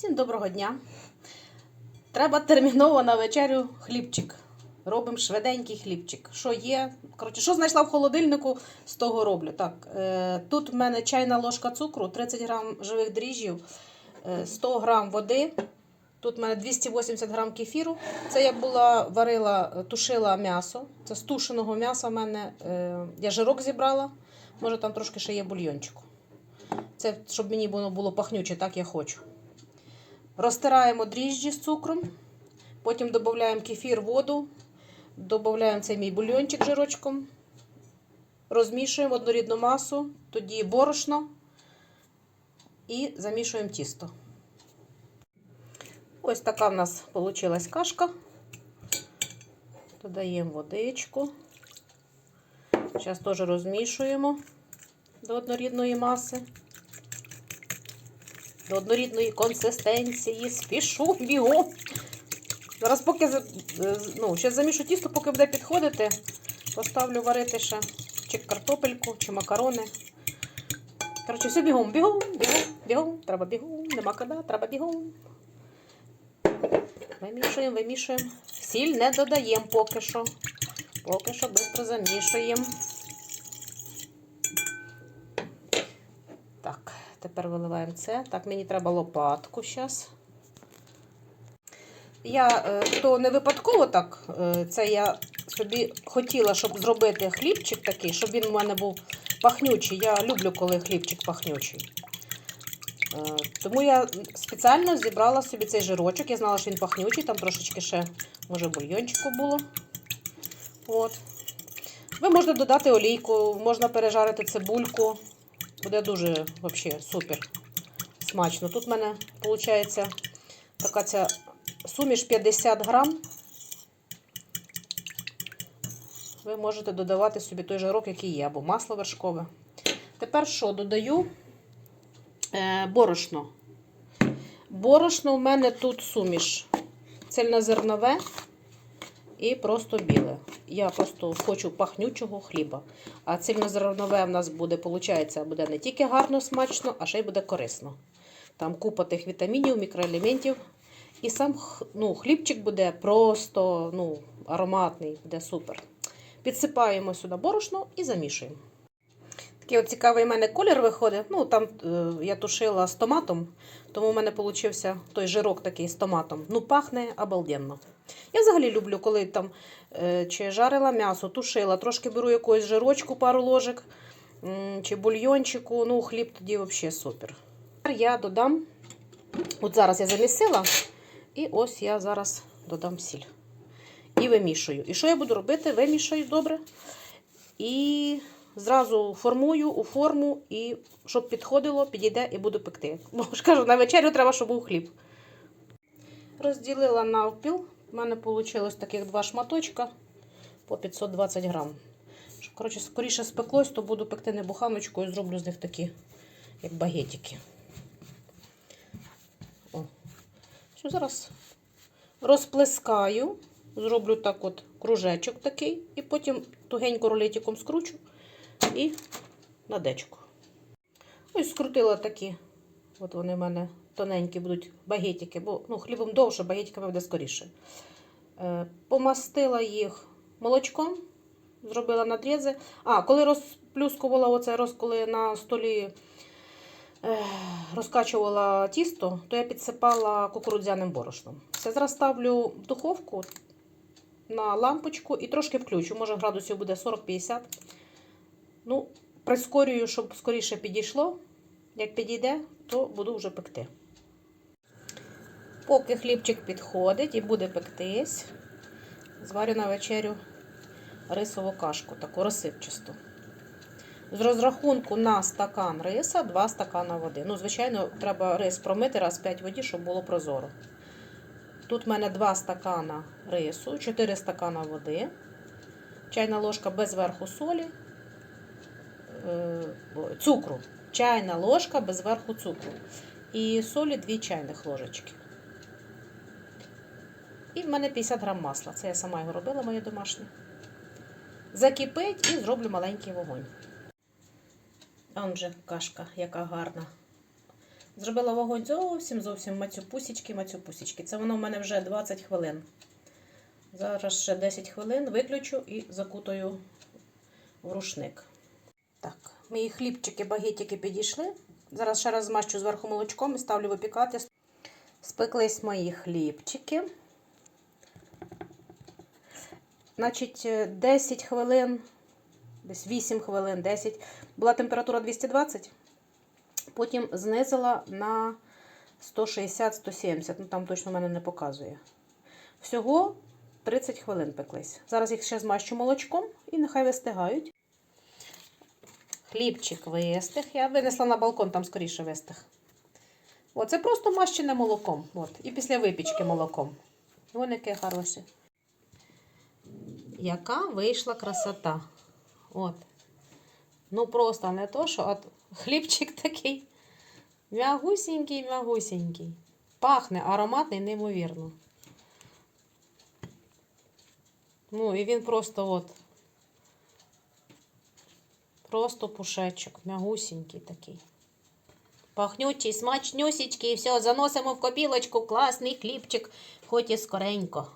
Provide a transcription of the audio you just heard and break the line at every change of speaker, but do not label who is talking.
Всім доброго дня. Треба терміново на вечерю хлібчик. Робимо швиденький хлібчик. Що є? Коротше, що знайшла в холодильнику, з того роблю. Так, е, тут в мене чайна ложка цукру, 30 грам живих дріжджів, е, 100 грам води. Тут в мене 280 грам кефіру. Це я була варила, е, тушила м'ясо. Це з тушеного м'яса в мене. Е, я жирок зібрала. Може, там трошки ще є бульйончику. Це щоб мені воно було пахнюче, так я хочу. Розтираємо дріжджі з цукром, потім додаємо кефір, воду, додаємо цей мій бульйончик жирочком, розмішуємо однорідну масу, тоді борошно і замішуємо тісто. Ось така в нас вийшла кашка. Додаємо водичку. Зараз теж розмішуємо до однорідної маси до однорідної консистенції. Спішу бігом. Зараз, поки ну, ще замішу тісто, поки буде підходити, поставлю варити ще чи картопельку, чи макарони. Коротше, все бігом, бігом, бігом, бігом. Треба бігом, нема коли, треба бігом. Вимішуємо, вимішуємо. Сіль не додаємо поки що. Поки що швидко замішуємо. Так, тепер виливаємо це. Так, мені треба лопатку зараз. Я е, то не випадково так, е, це я собі хотіла, щоб зробити хлібчик такий, щоб він у мене був пахнючий. Я люблю, коли хлібчик пахнючий. Е, Тому я спеціально зібрала собі цей жирочок. Я знала, що він пахнючий, там трошечки ще, може, бульйончику було. От. Ви можете додати олійку, можна пережарити цибульку. Буде дуже взагалі супер смачно. Тут в мене виходить така ця суміш 50 грам. Ви можете додавати собі той жирок, який є, або масло вершкове. Тепер що? Додаю е, борошно. Борошно в мене тут суміш цельнозернове і просто біле. Я просто хочу пахнючого хліба. А цільнозернове в нас буде, виходить, буде не тільки гарно, смачно, а ще й буде корисно. Там купа тих вітамінів, мікроелементів. І сам ну, хлібчик буде просто ну, ароматний, буде супер. Підсипаємо сюди борошно і замішуємо. Такий от цікавий в мене колір виходить. Ну, там е, я тушила з томатом, тому в мене вийшов той жирок такий з томатом. Ну, пахне обалденно. Я взагалі люблю, коли там е, чи жарила м'ясо, тушила, трошки беру якогось жирочку, пару ложок, чи бульйончику, ну, хліб тоді взагалі супер. Я додам, от зараз я замісила, і ось я зараз додам сіль. І вимішую. І що я буду робити? Вимішую добре. І зразу формую у форму, і щоб підходило, підійде і буду пекти. Бо ж кажу, на вечерю треба, щоб був хліб. Розділила навпіл. У мене вийшло таких два шматочка по 520 грам. Щоб, коротше, скоріше спеклось, то буду пекти не буханочкою, зроблю з них такі, як багетики. О. Що зараз розплескаю, зроблю так от кружечок такий, і потім тугенько рулетиком скручу і на дечку. Ось скрутила такі. От вони в мене тоненькі будуть багетики, бо ну, хлібом довше, багетиками буде скоріше. Е, помастила їх молочком, зробила надрізи. А, коли розплюскувала оце, роз, коли на столі е, розкачувала тісто, то я підсипала кукурудзяним борошном. Все зараз ставлю в духовку на лампочку і трошки включу. Може, градусів буде 40-50. Ну, прискорюю, щоб скоріше підійшло. Як підійде, то буду вже пекти. Поки хлібчик підходить і буде пектись, зварю на вечерю рисову кашку, таку розсипчасту. З розрахунку на стакан риса 2 стакана води. Ну, звичайно, треба рис промити раз 5 воді, щоб було прозоро. Тут в мене 2 стакана рису, 4 стакана води, чайна ложка без верху солі, е, цукру. Чайна ложка без верху цукру. І солі 2 чайних ложечки. І в мене 50 грам масла. Це я сама його робила, моє домашнє. Закипить і зроблю маленький вогонь. А он кашка, яка гарна. Зробила вогонь зовсім зовсім мацюпусічки, мацюпусічки. Це воно в мене вже 20 хвилин. Зараз ще 10 хвилин виключу і закутаю в рушник. Так, мої хлібчики, багетики підійшли. Зараз ще раз змащу зверху молочком і ставлю випікати. Спеклись мої хлібчики. Значить, е, 10 хвилин, десь 8 хвилин, 10. Була температура 220. Потім знизила на 160-170. Ну там точно в мене не показує. Всього 30 хвилин пеклись. Зараз їх ще змащу молочком і нехай вистигають. Хлібчик вистиг. Я винесла на балкон, там скоріше вистиг. О, це просто мащене молоком. От. І після випічки молоком. Воно яке хороше. Яка вийшла красота. От. Ну просто не то, що от хлібчик такий м'ягусінький, м'ягусінький. Пахне ароматний, неймовірно. Ну, і він просто от. Просто пушечок, м'ягусінький такий. Пахнючий, смачнюсічкий, все, заносимо в копілочку, класний хлібчик, хоч і скоренько.